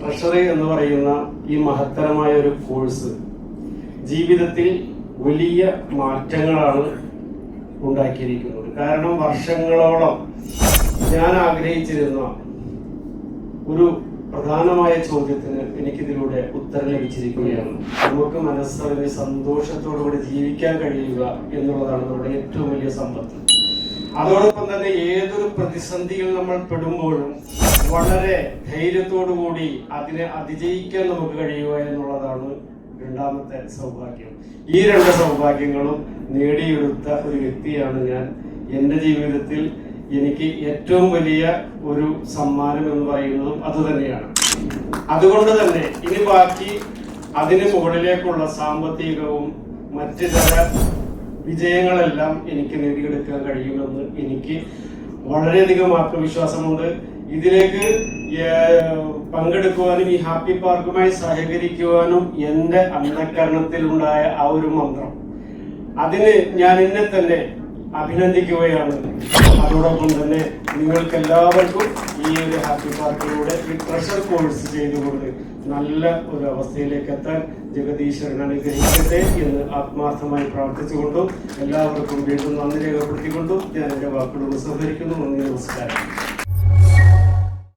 Treasury എന്ന് പറയുന്ന ഈ മഹത്തരമായ ഒരു കോഴ്സ് ജീവിതത്തിൽ വലിയ മാറ്റങ്ങളാണ് ഉണ്ടാക്കിയിരിക്കുന്നത്. കാരണം വർഷങ്ങളോളം ഞാൻ ആഗ്രഹിച്ചിരുന്ന ഒരു പ്രധാനമായ ചോദ്യത്തിന് എനിക്കിതിലൂടെ ഉത്തരം ലഭിച്ചിരിക്കുകയാണ്. നമുക്ക് മനസ്സറിഞ്ഞ് സന്തോഷത്തോടുകൂടി ജീവിക്കാൻ കഴിയുക എന്നുള്ളതാണ് നമ്മുടെ ഏറ്റവും വലിയ സമ്പത്ത്. അതോടൊപ്പം തന്നെ ഏതൊരു പ്രതിസന്ധിയിൽ നമ്മൾ പെടുമ്പോഴും വളരെ ധൈര്യത്തോടു കൂടി അതിനെ അതിജയിക്കാൻ നമുക്ക് കഴിയുക എന്നുള്ളതാണ് രണ്ടാമത്തെ സൗഭാഗ്യം. ഈ രണ്ട് സൗഭാഗ്യങ്ങളും നേടിയെടുത്ത ഒരു വ്യക്തിയാണ് ഞാൻ. എന്റെ ജീവിതത്തിൽ എനിക്ക് ഏറ്റവും വലിയ ഒരു സമ്മാനം എന്ന് പറയുന്നതും അതുതന്നെയാണ് അതുകൊണ്ട് തന്നെ ഇനി ബാക്കി അതിന് മുകളിലേക്കുള്ള സാമ്പത്തികവും മറ്റു ചില വിജയങ്ങളെല്ലാം എനിക്ക് നേടിയെടുക്കാൻ കഴിയുമെന്ന് എനിക്ക് വളരെയധികം ആത്മവിശ്വാസമുണ്ട്. ഇതിലേക്ക് പങ്കെടുക്കുവാനും ഈ ഹാപ്പി പാർക്കുമായി സഹകരിക്കുവാനും എന്റെ അന്ധകരണത്തിലുണ്ടായ ആ ഒരു മന്ത്രം. അതിന് ഞാൻ എന്നെ തന്നെ അഭിനന്ദിക്കുകയാണ്. അതോടൊപ്പം തന്നെ നിങ്ങൾക്ക് എല്ലാവർക്കും ഈ ഒരു ഹാപ്പി പാർക്കിലൂടെ ഈ ട്രഷർ കോഴ്സ് ചെയ്തുകൊണ്ട് നല്ല ഒരു അവസ്ഥയിലേക്ക് എത്താൻ ജഗദീശ്വരൻ അനുഗ്രഹിക്കട്ടെ എന്ന് ആത്മാർത്ഥമായി പ്രാർത്ഥിച്ചുകൊണ്ടും എല്ലാവർക്കും വീണ്ടും നന്ദി രേഖപ്പെടുത്തിക്കൊണ്ടും ഞാൻ എന്റെ വാക്കുകൾ ഉപസംഹരിക്കുന്നു നന്ദി നമസ്കാരം.